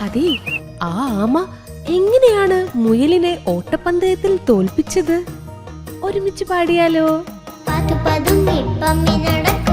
അതെ ആ ആമ എങ്ങനെയാണ് മുയലിനെ ഓട്ടപ്പന്തയത്തിൽ തോൽപ്പിച്ചത്? ഒരുമിച്ച് പാടിയാലോ? പാത്തു പതുങ്ങി പമ്മി നടക്കും